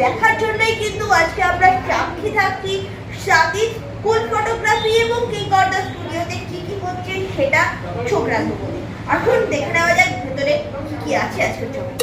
দেখার জন্যই কিন্তু আজকে আমরা সাক্ষী থাকছি সাকিব কোন ফটোগ্রাফি এবং কিং অর্ডার স্টুডিওতে কি কি হচ্ছে সেটা ছোকরা আসুন দেখে নেওয়া যাক ভেতরে কি কি আছে আজকের ছবি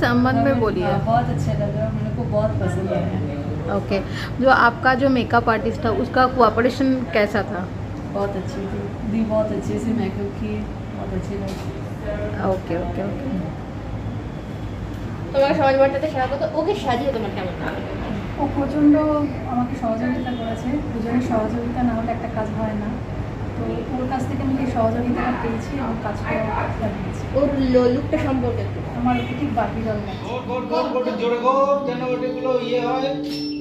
संबंध में बोलिए हाँ, बहुत अच्छा लगा मेरे को बहुत पसंद आया ओके जो आपका जो मेकअप आर्टिस्ट था उसका कोऑपरेशन कैसा था बहुत अच्छी थी दी बहुत अच्छे से मेकअप किए बहुत अच्छी लगी ओके ओके ओके তোমাকে সমাজ বার্তাতে স্বাগত ওকে সাজিয়ে তোমার কেমন লাগে ও প্রচণ্ড আমাকে সহযোগিতা করেছে দুজনের সহযোগিতা না হলে একটা কাজ হয় না তো ওর কাছ থেকে আমি এই সহযোগিতাটা পেয়েছি এবং কাজ করা লাগিয়েছি ওর লুকটা সম্পর্কে একটু আমার ওকে ঠিক বাকি দল লাগছে গোল গোল গোল গোটে জোরে গোল যেন ওটিগুলো ইয়ে হয়।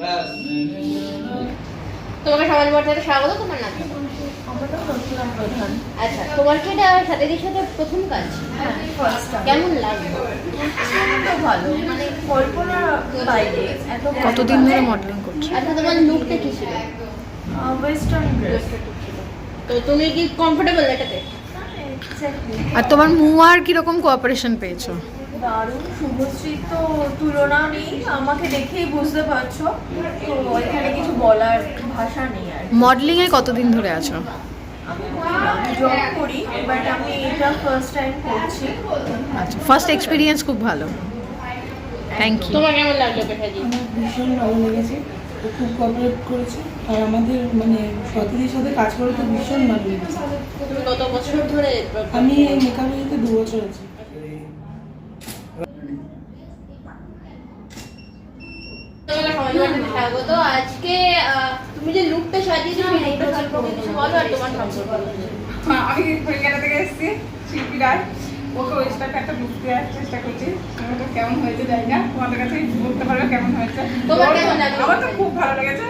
ব্যাস। তোমাকে সমাজ বার্তাতে স্বাগত তোমার নাম? আচ্ছা তোমার কি এটা সাথীদের সাথে প্রথম কাজ? ফার্স্ট কেমন লাগল ভালো মানে কল্পনা বাইরে এত কতদিন ধরে মডেলিং করছ? আচ্ছা তোমার লুকটা কি ছিল? ওয়েস্টার্ন ড্রেস তো তুমি কি কমফোর্টেবল এটাতে? আর তোমার মুয়ার কীরকম কোঅপারেশন পেয়েছ? দারুণ শুভশ্রীর তো তুলনা নেই আমাকে দেখেই বুঝতে পারছ। তো এখানে কিছু বলার ভাষা নেই আর মডেলিং এ কতদিন ধরে আছো? আমি জব করি বাট আমি এটা ফার্স্ট টাইম করছি। আচ্ছা ফার্স্ট এক্সপিরিয়েন্স খুব ভালো। থ্যাংক ইউ তোমার কেমন লাগল আমার ভীষণ ভালো লেগেছে ও খুব কোঅপারেট করেছে আর আমাদের মানে সতীদের সাথে কাজ করে তো ভীষণ ভালো লেগেছে। তুমি কত বছর ধরে আমি মেকআপ দু বছর আছি তোমাকে সমাজ বার্তাতে স্বাগত আজকে তুমি যে লুকটা সাজিয়েছো সেই লুকটা সম্পর্কে কিছু বলো আর তোমার সম্পর্কে। হ্যাঁ, আমি কলকাতা থেকে এসেছি শিল্পী রায় ওকে ওয়েস্টার্ন একটা লুক দেওয়ার চেষ্টা করছি। ওটা কেমন হয়েছে জানি না। তোমাদের কাছে বলতে পারবে কেমন হয়েছে? তোমার কেমন লাগল? আমার তো খুব ভালো লেগেছে।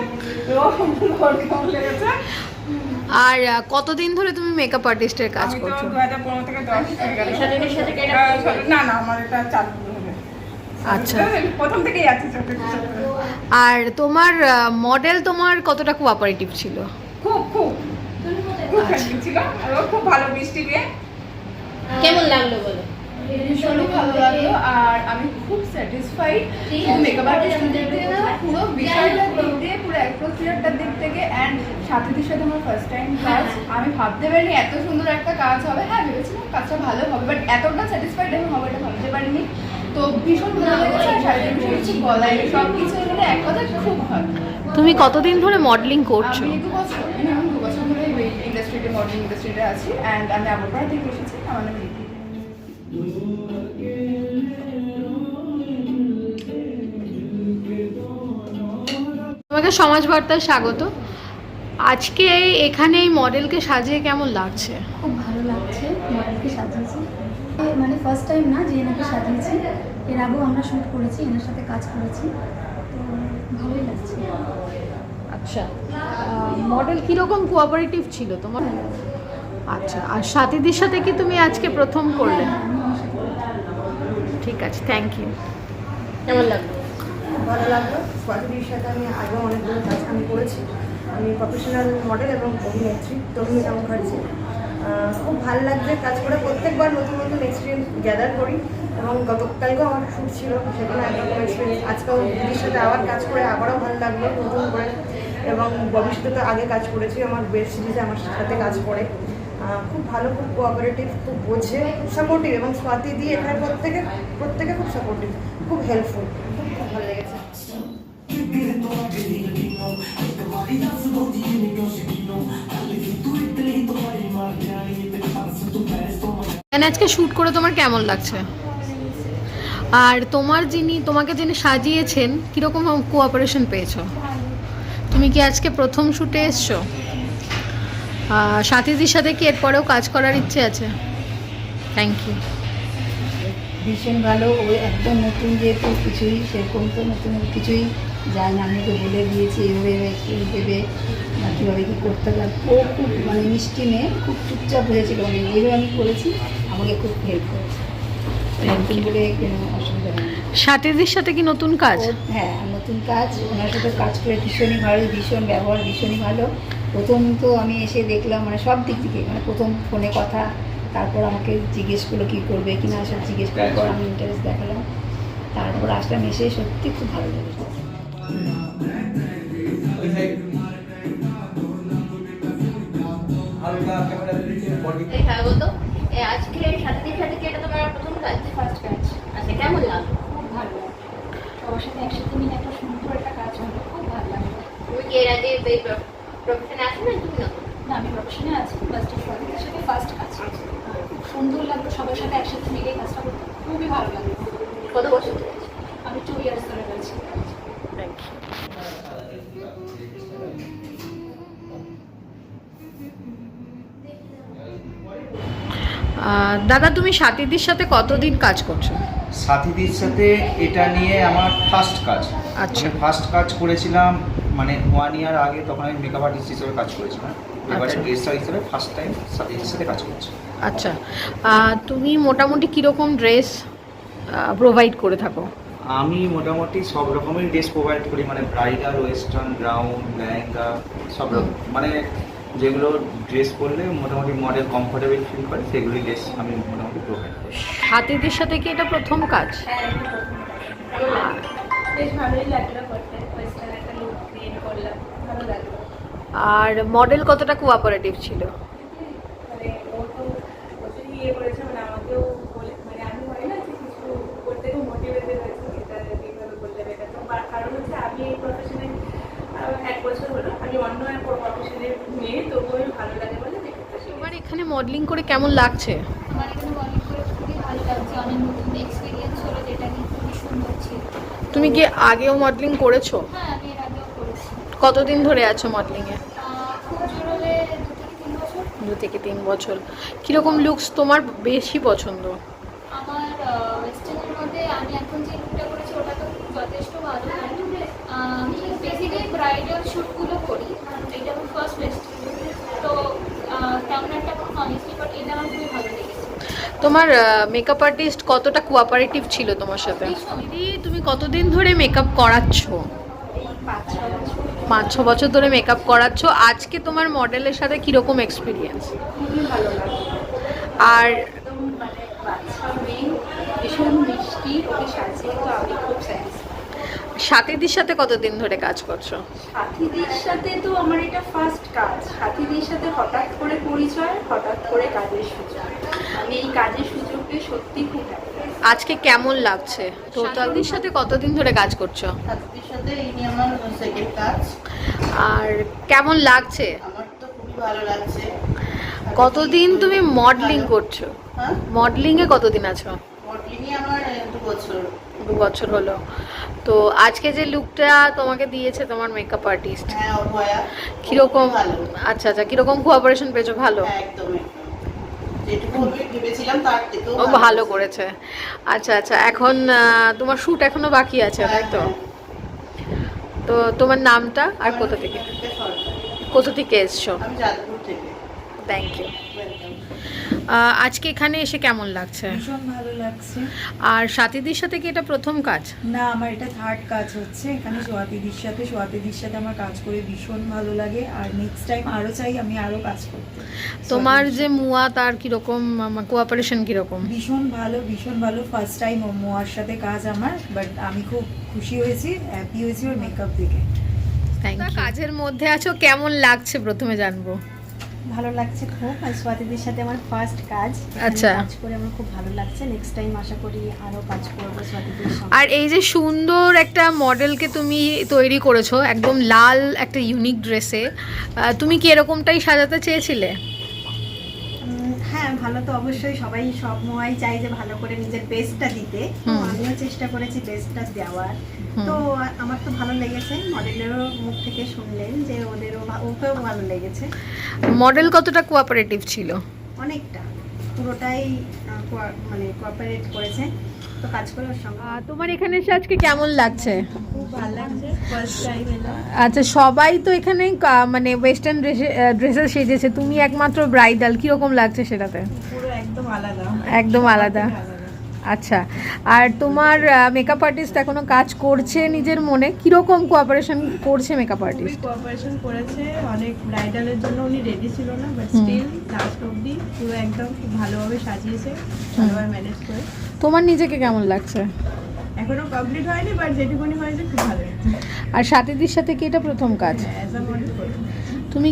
ওর কেমন লেগেছে? আর কতদিন ধরে তুমি মেকআপ আর্টিস্টের কাজ আমি তো করছ? থেকে সাথে সব- না না আমার এটা চালু আচ্ছা। প্রথম থেকেই আছে আর তোমার মডেল তোমার কতটা কোঅপারেটিভ ছিল? খুব খুব। খুব ছিল আর খুব ভালো মিষ্টি মেয়ে কেমন লাগল বলো? ভীষণই ভালো লাগল আর আমি খুব স্যাটিসফাইড মেকআপ না পুরো বিষয়টার দিক দিয়ে পুরো অ্যাটমসফিয়ারটার দিক থেকে অ্যান্ড সাথীদের সাথে আমার ফার্স্ট টাইম কাজ আমি ভাবতে পারিনি এত সুন্দর একটা কাজ হবে। হ্যাঁ ভেবেছিলাম কাজটা ভালো হবে বাট এতটা স্যাটিসফাইড আমি হবে এটা ভাবতে পারিনি। তো ভীষণ ভালো লেগেছে আর শাড়িতে ভীষণ কিছু বলাই সব কিছু মিলে এক কথা খুব ভালো। তুমি কতদিন ধরে মডেলিং করছ? আমি দু বছর আমি দু বছর ধরে ইন্ডাস্ট্রিতে মডেলিং ইন্ডাস্ট্রিতে আছি অ্যান্ড আমি আগরপাড়া থেকে এসেছি আমার নাম রিদ্ধি। তোমাকে সমাজ বার্তায় স্বাগত। আজকে এখানে এই মডেলকে সাজিয়ে কেমন লাগছে? খুব ভালো লাগছে মডেলকে সাজিয়েছি এ মানে ফার্স্ট টাইম না যে এনাকে সাজিয়েছি। এর আগেও আমরা শ্যুট করেছি এনার সাথে কাজ করেছি। তো ভালোই লাগছে। আচ্ছা মডেল কীরকম কোঅপারেটিভ ছিল তোমার? আচ্ছা আর সাথীদের সাথে কি তুমি আজকে প্রথম করলে? আমি ঠিক আছে থ্যাংক ইউ কেমন লাগল? ভালো লাগল। সাথে আমি আগেও অনেকগুলো কাজ আমি করেছি। আমি প্রফেশনাল মডেল এবং অভিনেত্রী। তরুণিতা মুখার্জি খুব ভালো লাগছে কাজ করে। প্রত্যেকবার নতুন নতুন এক্সপিরিয়েন্স গ্যাদার করি এবং গতকালকেও আমার শ্যুট ছিল সেখানে একরকম এক্সপিরিয়েন্স আজকেও দিদির সাথে আবার কাজ করে আবারও ভালো লাগল নতুন করে। এবং ভবিষ্যতে তো আগে কাজ করেছি, আমার বেস্ট সিরিজে আমার সাথে কাজ করে। খুব ভালো, খুব কোঅপারেটিভ খুব বোঝে, খুব সাপোর্টিভ এবং স্বাতি দিয়ে এখানে প্রত্যেকে প্রত্যেকে খুব সাপোর্টিভ খুব হেল্পফুল খুব ভালো লেগেছে এখানে আজকে শ্যুট করে তোমার কেমন লাগছে? আর তোমার যিনি, তোমাকে যিনি সাজিয়েছেন, কীরকম কোঅপারেশন পেয়েছ? তুমি কি আজকে প্রথম শ্যুটে এসছো? সাথীদের সাথে কি এরপরেও কাজ করার ইচ্ছে আছে? থ্যাংক ইউ ভীষণ ভালো। ও একদম নতুন যেহেতু কিছুই, সেরকম তো নতুন কিছুই যায় না। আমি তো বলে দিয়েছি, এভাবে একটু দেবে বা কীভাবে কী করতে ও খুব মানে মিষ্টি মেয়ে, খুব চুপচাপ হয়েছিল মানে যেভাবে আমি করেছি। আমাকে খুব হেল্প করেছে। নতুন বলে কোনো অসুবিধা নেই। সাথীদের সাথে কি নতুন কাজ? হ্যাঁ নতুন কাজ। ওনার সাথে কাজ করে ভীষণই ভালো ভীষণ ব্যবহার ভীষণই ভালো। প্রথম তো আমি এসে দেখলাম মানে সব দিক থেকে মানে প্রথম ফোনে কথা তারপর আমাকে জিজ্ঞেস করল কী করবে কি না সব জিজ্ঞেস করার পর আমি ইন্টারেস্ট দেখালাম। তারপর আসলাম এসে সত্যি খুব ভালো লেগেছে। স্বাগত আজকে সাথীদের সাথে কি এটা তোমার প্রথম কাজ ফার্স্ট কাজ আচ্ছা কেমন লাগল? খুব ভালো সবার সাথে একসাথে মিলে একটা সুন্দর একটা কাজ হলো। খুব ভালো লাগল। তুমি কি এর আগে এই প্রফেশনে আছো না তুমি না আমি প্রফেশনে আছি ফার্স্ট সবাইদের সাথে ফার্স্ট কাজ খুব সুন্দর লাগল সবার সাথে একসাথে মিলে কাজটা করতে। খুবই ভালো লাগল। কত বছর? আমি টু ইয়ার্স ধরে রয়েছি। আহ, দাদা তুমি সাথীদের সাথে কতদিন কাজ করছ? সাথীদের সাথে এটা নিয়ে আমার ফার্স্ট কাজ। আচ্ছা। ফার্স্ট কাজ করেছিলাম মানে ওয়ান ইয়ার আগে তখন আমি মেকআপ আর্টিস্ট হিসেবে কাজ করেছিলাম। এবারে আচ্ছা। ড্রেসার হিসেবে ফার্স্ট টাইম সাথীদের সাথে কাজ করছি। আচ্ছা। তুমি মোটামুটি কীরকম ড্রেস প্রোভাইড করে থাকো? আমি মোটামুটি সব রকমের ড্রেস প্রোভাইড করি মানে ব্রাইডাল ওয়েস্টার্ন গ্রাউন্ড লেহেঙ্গা সব রকম। মানে যেগুলো ড্রেস পরলে মোটামুটি মডেল কমফোর্টেবল ফিল করে সেগুলি ড্রেস আমি মোটামুটি প্রোভাইড করি। হাতিদের সাথে কি এটা প্রথম কাজ? লাগল আর মডেল কতটা কোঅপারেটিভ ছিল মানে ও তো প্রচুর ইয়ে করেছে মানে আমাকেও বলে মানে আমি হয় না যে কিছু করতে খুব মোটিভেটেড হয়েছে এটা এইভাবে করলে বেটার তো বা- কারণ হচ্ছে আমি এই প্রফেশনে এক বছর হলো আমি অন্য এক প্রফেশনের মেয়ে তবুও আমি ভালো লাগে বলে দেখতে শিখেছি তোমার এখানে মডেলিং করে কেমন লাগছে? আমার এখানে মডেল করে খুবই ভালো লাগছে। অনেক নতুন এক্সপিরিয়েন্স হলো যেটা খুবই সুন্দর ছিল। তুমি কি আগেও মডেলিং করেছ? হ্যাঁ আমি এর আগেও করেছি। কতদিন ধরে আছো মডেলিং এ? খুব জোর হলে দু থেকে তিন বছর। দু থেকে তিন বছর। কীরকম লুকস তোমার বেশি পছন্দ আমার ওয়েস্টার্নের মধ্যে আমি এখন যে লুকটা করেছি ওটা তো যথেষ্ট ভালো লাগে আমি বেসিক্যালি ব্রাইডাল শ্যুটগুলো করি এটা আমার ফার্স্ট ওয়েস্টার্ন তো আহ, তেমন একটা কোনো নলেজ নেই বাট এটা আমার খুবই ভালো লেগেছে তোমার মেকআপ আর্টিস্ট কতটা কোঅপারেটিভ ছিল তোমার সাথে? দিদি তুমি কতদিন ধরে মেকআপ করাচ্ছ? পাঁচ ছ বছর ধরে মেকআপ করাচ্ছ। আজকে তোমার মডেলের সাথে কীরকম এক্সপিরিয়েন্স আর মানে সাথীদের সাথে কতদিন ধরে কাজ করছ? সাথীদের সাথে তো আমার এটা ফার্স্ট কাজ। সাথীদের সাথে হঠাৎ করে পরিচয় হঠাৎ করে কাজের সুযোগ। এই কাজের সুযোগ পেয়ে সত্যি খুব আজকে কেমন লাগছে? টোটালদের সাথে কতদিন ধরে কাজ করছ? সাথে এই নিয়ে আমার সেকেন্ড কাজ। আর কেমন লাগছে? আমার তো খুবই ভালো লাগছে। কতদিন তুমি মডেলিং করছ? হ্যাঁ? মডেলিং এ কতদিন আছো? মডেলিংয়ে আমার দু বছর। দু বছর হলো। তো আজকে যে লুকটা তোমাকে দিয়েছে তোমার মেকআপ আর্টিস্ট হ্যাঁ অভয়া। কীরকম আচ্ছা আচ্ছা কীরকম কোঅপারেশন পেয়েছ? ভালো? হ্যাঁ, ও ভালো করেছে। আচ্ছা আচ্ছা এখন তোমার শ্যুট এখনও বাকি আছে তাই তো? তো তোমার নামটা আর কোথা থেকে? কোথা থেকে এসছো? থ্যাংক ইউ আজকে এখানে এসে কেমন লাগছে? ভীষণ ভালো লাগছে। আর সাথীদের সাথে কি এটা প্রথম কাজ? না আমার এটা থার্ড কাজ হচ্ছে। এখানে সোয়াতিদির সাথে সোয়াতিদির সাথে আমার কাজ করে ভীষণ ভালো লাগে। আর নেক্সট টাইম আরও চাই আমি আরও কাজ করতে। তোমার যে মুয়া তার কীরকম কোঅপারেশন কীরকম? ভীষণ ভালো ভীষণ ভালো। ফার্স্ট টাইম মোয়ার সাথে কাজ আমার বাট আমি খুব খুশি হয়েছি হ্যাপি হয়েছি ওর মেকআপ দেখে। কাজের মধ্যে আছো কেমন লাগছে প্রথমে জানব? ভালো লাগছে খুব। আর স্বাতিদের সাথে আমার ফার্স্ট কাজ। আচ্ছা। কাজ করে আমার খুব ভালো লাগছে। নেক্সট টাইম আশা করি আরও কাজ করব স্বাতিদের সঙ্গে। আর এই যে সুন্দর একটা মডেলকে তুমি তৈরি করেছ একদম লাল একটা ইউনিক ড্রেসে তুমি কি এরকমটাই সাজাতে চেয়েছিলে? হ্যাঁ ভালো তো অবশ্যই। সবাই সব মোয়াই চাই যে ভালো করে নিজের বেস্টটা দিতে। আমিও চেষ্টা করেছি বেস্টটা দেওয়ার। তো আমার তো ভালো লেগেছে। মডেলেরও মুখ থেকে শুনলেন যে ওদেরও ওকেও ভালো লেগেছে। মডেল কতটা কোঅপারেটিভ ছিল? অনেকটা। পুরোটাই মানে কোঅপারেট করেছে। তো কাজ করে ওর সঙ্গে। তোমার এখানে এসে আজকে কেমন লাগছে? আচ্ছা সবাই তো এখানে মানে ওয়েস্টার্ন ড্রেসে সেজেছে। তুমি একমাত্র ব্রাইডাল কীরকম লাগছে সেটাতে? একদম আলাদা। একদম আলাদা। আচ্ছা আর তোমার মেকআপ আর্টিস্ট এখনও কাজ করছে নিজের মনে? কীরকম কোঅপারেশন করছে মেকআপ আর্টিস্ট কোঅপারেশন করেছে অনেক ব্রাইডালের জন্য উনি রেডি ছিল না বাট স্টিল লাস্ট অবধি পুরো একদম খুব ভালোভাবে সাজিয়েছে ভালোভাবে ম্যানেজ করে। তোমার নিজেকে কেমন লাগছে? এখনও কমপ্লিট হয়নি বাট যেটুকুনি হয়েছে খুব ভালো আর সাথীদির সাথে কি এটা প্রথম কাজ? মডেল তুমি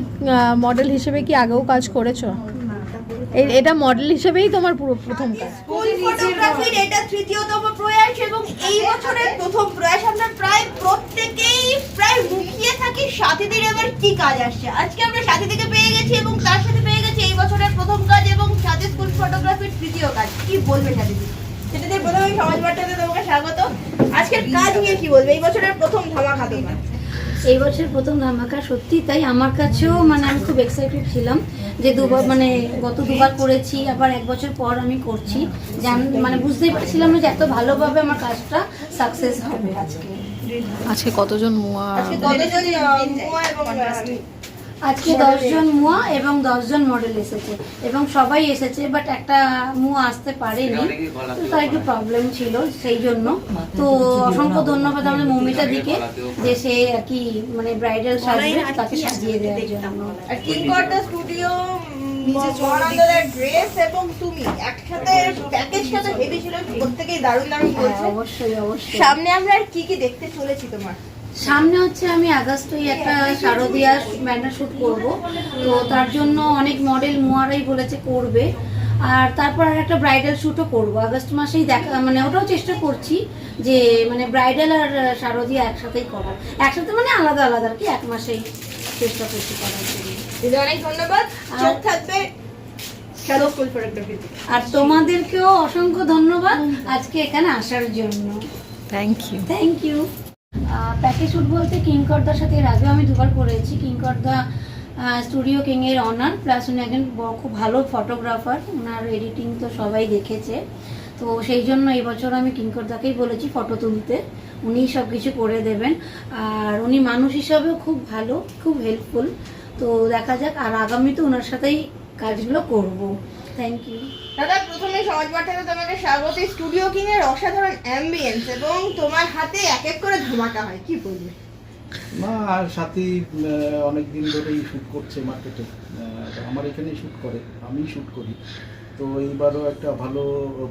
মডেল হিসেবে কি আগেও কাজ করেছ? এটা মডেল হিসেবেই তোমার পুরো প্রথম কাজ। স্কুল ফটোগ্রাফির এটা তৃতীয়তম প্রয়াস এবং এই বছরের প্রথম প্রয়াস। আমরা প্রায় প্রত্যেকেই প্রায় মুখিয়ে থাকি সাথীদের এবার কি কাজ আসছে। আজকে আমরা সাথীদিকে পেয়ে গেছি এবং তার সাথে পেয়ে গেছি এই বছরের প্রথম কাজ এবং সাথে স্কুল ফটোগ্রাফির তৃতীয় কাজ। কি বলবে সাথীদি? সেটাতে প্রথমে সমাজ বার্তাতে তোমাকে স্বাগত। আজকের কাজ নিয়ে কি বলবে? এই বছরের প্রথম ধামাকা তোমার। এই বছর প্রথম ধামাকা সত্যি তাই আমার কাছেও মানে আমি খুব এক্সাইটেড ছিলাম। যে দুবার মানে গত দুবার করেছি আবার এক বছর পর আমি করছি। যে আমি মানে বুঝতেই পারছিলাম না যে এত ভালোভাবে আমার কাজটা সাকসেস হবে আজকে। আজকে কতজন মুয়া? আজকে কতজন মুয়া এবং আজকে দশজন মুয়া এবং দশজন মডেল এসেছে এবং সবাই এসেছে বাট একটা মুয়া আসতে পারেনি। তো তার একটু প্রবলেম ছিল সেই জন্য তো অসংখ্য ধন্যবাদ আমাদের মমিতা দিকে যে সে আর কি মানে ব্রাইডাল সাজবে তাকে সাজিয়ে দেওয়ার জন্য। আর কিংকর্তা স্টুডিও ড্রেস এবং তুমি একসাথে প্যাকেজটা হেভি ছিল প্রত্যেকেই দারুণ দারুণ হ্যাঁ, অবশ্যই অবশ্যই। সামনে আমরা আর কি কি দেখতে চলেছি তোমার? সামনে হচ্ছে আমি আগস্টেই একটা শারদিয়া ব্যানার শ্যুট করব। তো তার জন্য অনেক মডেল মোয়ারাই বলেছে করবে। আর তারপর আর একটা ব্রাইডাল শ্যুটও করব। আগস্ট মাসেই দেখা মানে ওটাও চেষ্টা করছি যে মানে ব্রাইডাল আর শারদিয়া একসাথেই করার। একসাথে মানে আলাদা আলাদা আর কি এক মাসেই চেষ্টা করছি করার জন্য। দিদি অনেক ধন্যবাদ। চোখ থাকবে শ্যালো স্কুল ফটোগ্রাফিতে আর তোমাদেরকেও অসংখ্য ধন্যবাদ আজকে এখানে আসার জন্য। Thank you thank you package shoot বলতে কিংকর্দার সাথে এর আগেও আমি দুবার করেছি। কিংকর্দা স্টুডিও কিং এর অনার প্লাস উনি একজন খুব ভালো ফটোগ্রাফার ওনার এডিটিং তো সবাই দেখেছে। তো সেই জন্য এই বছর আমি কিংকর্দাকেই বলেছি ফটো তুলতে। উনি সব কিছু করে দেবেন। আর উনি মানুষ হিসাবেও খুব ভালো, খুব হেল্পফুল তো দেখা যাক, আর আগামী তো ওনার সাথেই কাজগুলো করব। থ্যাংক ইউ দাদা প্রথমে সমাজ বার্তাতে তোমাকে স্বাগত। স্টুডিও কিং অসাধারণ অ্যাম্বিয়েন্স এবং তোমার হাতে এক এক করে ধামাকা হয়। কি বলবে? না আর সাথী অনেক দিন ধরেই শ্যুট করছে মার্কেটে আমার এখানেই শ্যুট করে আমি শ্যুট করি। তো এইবারও একটা ভালো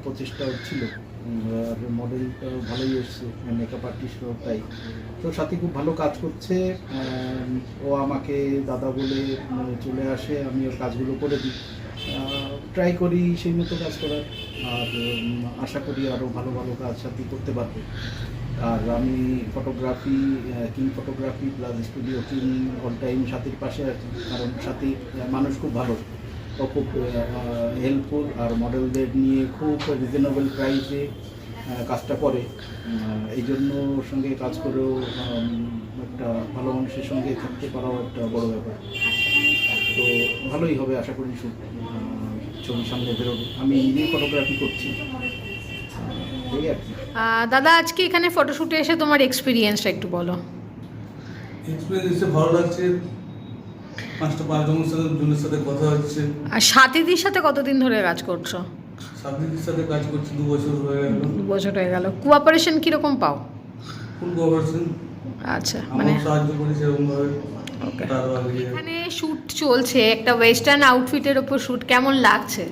প্রচেষ্টা ছিল। উম, আর মডেল ভালোই এসছে মেকআপ আর্টিস্টও তাই। তো সাথী খুব ভালো কাজ করছে। ও আমাকে দাদা বলে চলে আসে আমি ওর কাজগুলো করে দিই। ট্রাই করি, সেই মতো কাজ করার। আর আশা করি আরও ভালো ভালো কাজ সাথী করতে পারবে আর আমি photography king photography plus studio king all time সাথীর পাশে আছি। কারণ সাথী মানুষ খুব ভালো। ও খুব হেল্পফুল আর মডেলদের নিয়ে খুব রিজনেবল প্রাইসে কাজটা করে। এই জন্য ওর সঙ্গে কাজ করেও একটা ভালো মানুষের সঙ্গে থাকতে পারাও একটা বড় ব্যাপার। তো ভালোই হবে, আশা করি শুট ছবি সামনে বেরোবে। আমি নিজেই ফটোগ্রাফি করছি। এই আর কি। দাদা আজকে এখানে ফটোশুটে এসে তোমার এক্সপিরিয়েন্সটা একটু বলো। এক্সপিরিয়েন্স ভালো লাগছে। পাঁচটা পাঁচজনের সাথে জনের সাথে কথা হচ্ছে। আর সাথীদির সাথে কতদিন ধরে কাজ করছ? সাথীদের সাথে কাজ করছি দু বছর হয়ে গেল। দু বছর হয়ে গেল। কোঅপারেশন কীরকম পাও? ফুল কোঅপারেশন আচ্ছা মানে সাহায্য করেছে এরকমভাবে। এখানে শ্যুট চলছে একটা ওয়েস্টার্ন আউটফিটের ওপর শ্যুট কেমন লাগছে?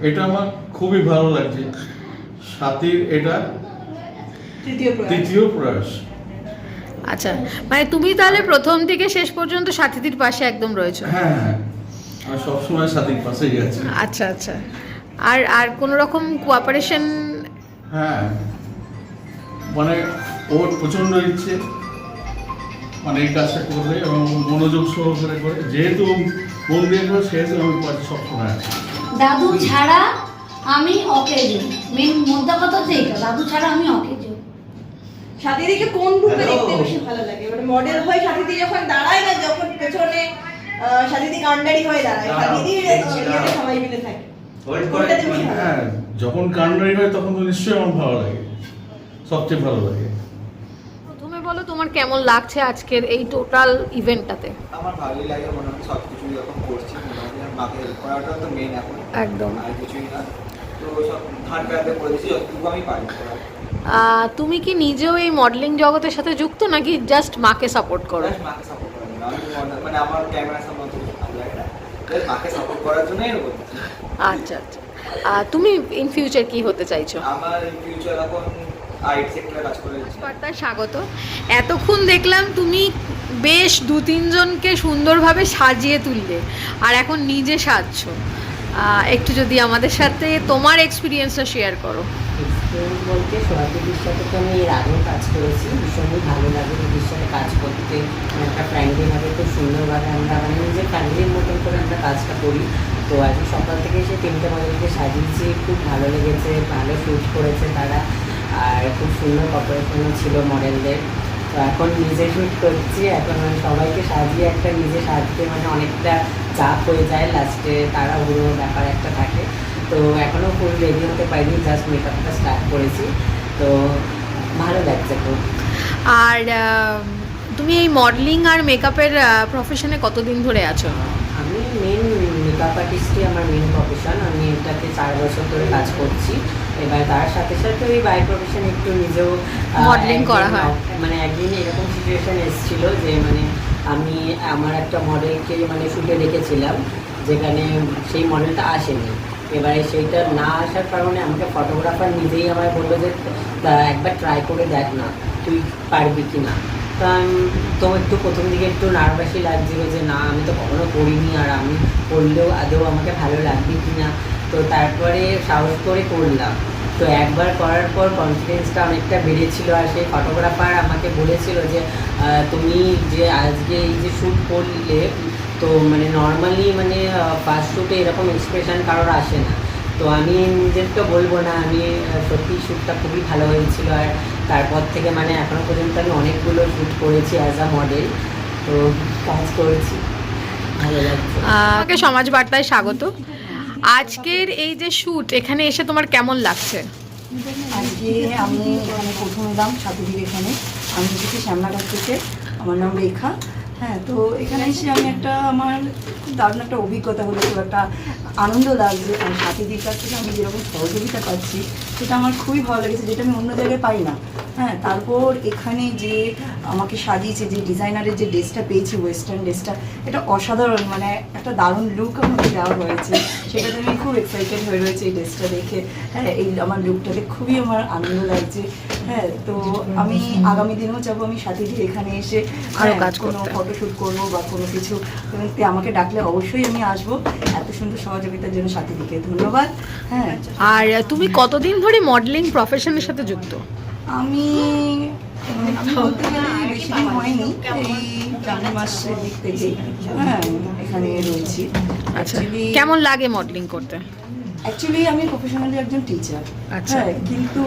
এটা আমার খুবই ভালো লাগছে। সাথীর এটা তৃতীয় তৃতীয় প্রয়াস। আচ্ছা মানে তুমি তাহলে প্রথম থেকে শেষ পর্যন্ত সাথীদির পাশে একদম রয়েছো? হ্যাঁ হ্যাঁ। আমি সবসময় সাথীর পাশেই আছি। আচ্ছা আচ্ছা। আর আর কোনো রকম কোঅপারেশন হ্যাঁ। মানে ওর প্রচণ্ড ইচ্ছে। মানে এই কাজটা করবে এবং মনোযোগ সহকারে করে যেহেতু মন দিয়ে করে সেরেছে আমি পাচ্ছি সবসময় আছি। দাদু ছাড়া আমি অকেজো। মেন মোদ্দা কথা হচ্ছে এইটা দাদু ছাড়া আমি অকেজো। সাথীদিকে কোন রূপে দেখতে বেশি ভালো লাগে? মানে মডেল হয়ে সাথীদি যখন দাঁড়ায় না যখন পেছনে সাথীদি কান্ডারি হয়ে দাঁড়ায় সাথীদির সবাই মিলে থাকে? হ্যাঁ যখন কান্নারি হয় তখন তো নিশ্চয়ই আমার ভালো লাগে। সবচেয়ে ভালো লাগে। বলো তোমার কেমন লাগছে আজকের এই টোটাল ইভেন্টটাতে আমার ভালোই লাগে মনে হয় সব কিছু যখন করছি মোটামুটি মাকে হেল্প করাটা তো মেন এখন। একদম। আর কিছুই না। তো সব ধার কাটে করে দিচ্ছি যতটুকু আমি পারি তুমি কি নিজেও এই মডেলিং জগতের সাথে যুক্ত নাকি জাস্ট মাকে সাপোর্ট করো? মাকে সাপোর্ট জন্য মানে আমার না। Just মাকে সাপোর্ট করার জন্যই। আচ্ছা আচ্ছা। তুমি ইন ফিউচার কি হতে চাইছো? আমার ফিউচার এখন আইটি সেক্টরে কাজ করে যাচ্ছি বার্তায় স্বাগত। এতক্ষণ দেখলাম তুমি বেশ দু তিনজনকে সুন্দরভাবে সাজিয়ে তুললে আর এখন নিজে সাজছো। একটু যদি আমাদের সাথে তোমার এক্সপিরিয়েন্সটা শেয়ার করো। এক্সপিরিয়েন্স বলতে সোহাগীদের সাথে তো আমি এর আগেও কাজ করেছি ভীষণই ভালো লাগে দিদির সাথে কাজ করতে। মানে একটা ফ্যামিলিভাবে খুব সুন্দরভাবে আমরা মানে নিজের ফ্যামিলির মতন করে আমরা কাজটা করি। তো আজকে সকাল থেকে এসে তিনটে মডেলকে সাজিয়েছি খুব ভালো লেগেছে ভালো শ্যুট করেছে তারা। আর খুব সুন্দর কপারেশনও ছিল মডেলদের তো এখন নিজে শ্যুট করছি এখন মানে সবাইকে সাজিয়ে একটা নিজে সাজতে মানে অনেকটা চাপ হয়ে যায় লাস্টে তারা তাড়াহুড়ো ব্যাপার একটা থাকে। তো এখনও ফুল রেডি হতে পারিনি জাস্ট মেকআপটা স্টার্ট করেছি। তো ভালো লাগছে খুব আর তুমি এই মডেলিং আর মেকআপের প্রফেশনে কতদিন ধরে আছো? আমি মেন মেকআপ আর্টিস্টই আমার মেন প্রফেশন আমি এটাতে চার বছর ধরে কাজ করছি। এবার তার সাথে সাথে ওই বাই প্রফেশন একটু নিজেও মডেলিং করা হয়। মানে একদিন এরকম সিচুয়েশন এসেছিল যে মানে আমি আমার একটা মডেলকে মানে শুটে রেখেছিলাম যেখানে সেই মডেলটা আসেনি। এবারে সেইটা না আসার কারণে আমাকে ফটোগ্রাফার নিজেই আমায় বলল যে একবার ট্রাই করে দেখ না তুই পারবি কি না? তো আমি তো একটু প্রথম দিকে একটু নার্ভাসই লাগছিল যে না আমি তো কখনো করিনি আর আমি করলেও আদৌ আমাকে ভালো লাগবে কি না? তো তারপরে সাহস করে করলাম। তো একবার করার পর কনফিডেন্সটা অনেকটা বেড়েছিল আর সেই ফটোগ্রাফার আমাকে বলেছিল যে তুমি যে আজকে এই যে শ্যুট করলে, তো মানে নর্মালি মানে ফার্স্ট শ্যুটে এরকম এক্সপ্রেশন কারোর আসে না। তো আমি নিজেরটা বলব না, আমি সত্যি শ্যুটটা খুবই ভালো হয়েছিল আর তারপর থেকে মানে এখনও পর্যন্ত আমি অনেকগুলো শ্যুট করেছি অ্যাজ আ মডেল তো কাজ করেছি। ভালো লাগছে। সমাজ বার্তায় স্বাগত। আজকের এই যে শুট এখানে এসে তোমার কেমন লাগছে? আজকে আমি মানে প্রথম এলাম সাথীদির এখানে। আমি এসেছি শ্যামলাঘাট থেকে। আমার নাম রেখা। হ্যাঁ তো এখানে এসে আমি একটা আমার দারুণ একটা অভিজ্ঞতা হলো, খুব একটা আনন্দ লাগছে। আর সাথীদের কাছ থেকে আমি যেরকম সহযোগিতা পাচ্ছি সেটা আমার খুবই ভালো লেগেছে যেটা আমি অন্য জায়গায় পাই না। হ্যাঁ তারপর এখানে যে আমাকে সাজিয়েছে যে ডিজাইনারের যে ড্রেসটা পেয়েছি ওয়েস্টার্ন ড্রেসটা এটা অসাধারণ মানে একটা দারুণ লুক আমাকে দেওয়া হয়েছে। সেটাতে আমি খুব এক্সাইটেড হয়ে রয়েছে এই ড্রেসটা দেখে। হ্যাঁ এই আমার লুকটাতে খুবই আমার আনন্দ লাগছে। হ্যাঁ তো আমি আগামী দিনেও যাব আমি সাথীদের এখানে এসে হ্যাঁ, কাজ কোনো ফটোশ্যুট করব বা কোনো কিছু। আমাকে ডাকলে অবশ্যই আমি আসব। এত সুন্দর সহযোগিতার জন্য সাথীদিকে ধন্যবাদ। হ্যাঁ। আর তুমি কতদিন ধরে মডেলিং প্রফেশনের সাথে যুক্ত? আমি আমি বলতে গেলে বেশি দিন হয়নি এই জানুয়ারি মাসের দিক থেকে হ্যাঁ এখানে রয়েছি। আচ্ছা কেমন লাগে মডেলিং করতে? অ্যাকচুয়ালি আমি প্রফেশনালি একজন টিচার আচ্ছা। হ্যাঁ কিন্তু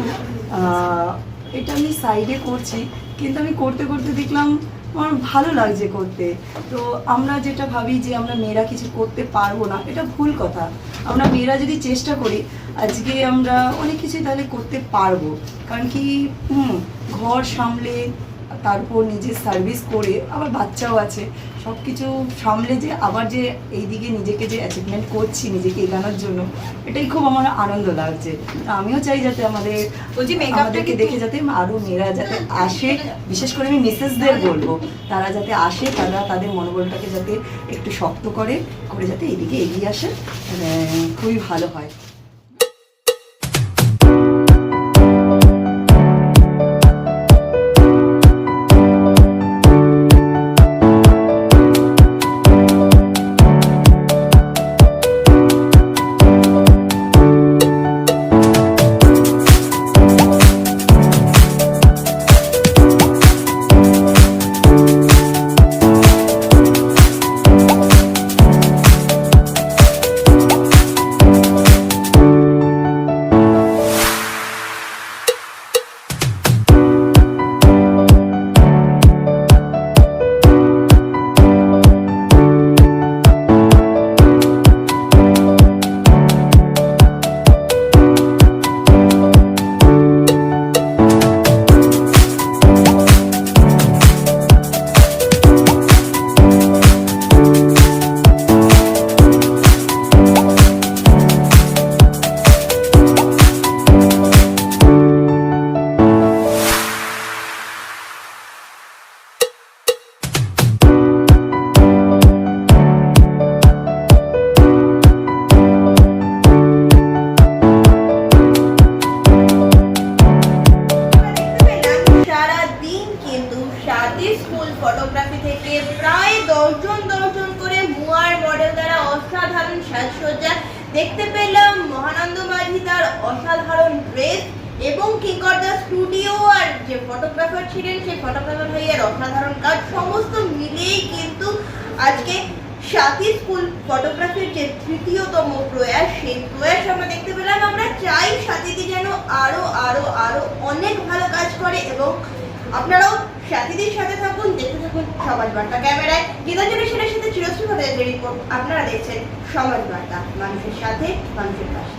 এটা আমি সাইডে করছি কিন্তু আমি করতে করতে দেখলাম আমার ভালো লাগছে করতে। তো আমরা যেটা ভাবি যে আমরা মেয়েরা কিছু করতে পারব না, এটা ভুল কথা। আমরা মেয়েরা যদি চেষ্টা করি, আজকে আমরা অনেক কিছুই তাহলে করতে পারব। কারণ কি, হুম, ঘর সামলে তারপর নিজের সার্ভিস করে আবার বাচ্চাও আছে সব কিছু সামলে যে আবার যে এইদিকে নিজেকে যে অ্যাচিভমেন্ট করছি নিজেকে এগানোর জন্য এটাই খুব আমার আনন্দ লাগছে। আমিও চাই যাতে আমাদের বলছি কিন্তু- দেখে যাতে আরও মেয়েরা যাতে আসে বিশেষ করে আমি মিসেসদের বলব তারা যাতে আসে তারা তাদের মনোবলটাকে যাতে একটু শক্ত করে করে যাতে এদিকে এগিয়ে আসে খুবই ভালো হয়। দেখতে পেলাম মহানন্দ মাঝি তার অসাধারণ ড্রেস এবং কিঙ্করদা স্টুডিও আর যে ফটোগ্রাফার ছিলেন, সেই ফটোগ্রাফার ভাইয়ের অসাধারণ কাজ, সমস্ত মিলিয়েই কিন্তু আজকে সাথী স্কুল ফটোগ্রাফির যে তৃতীয়তম প্রয়াস, সেই প্রয়াস আমরা দেখতে পেলাম। আমরা চাই সাথীদি যেন আরও আরও আরও অনেক ভালো কাজ করে এবং আপনারাও সাথীদের সাথে থাকুন, দেখতে থাকুন সমাজ বার্তা ক্যামেরায়। গীতাঞ্জলি সেনের সাথে চিরশ্রী ভট্টাচার্যের রিপোর্ট আপনারা দেখছেন, সমাজ বার্তা, মানুষের সাথে, মানুষের পাশে।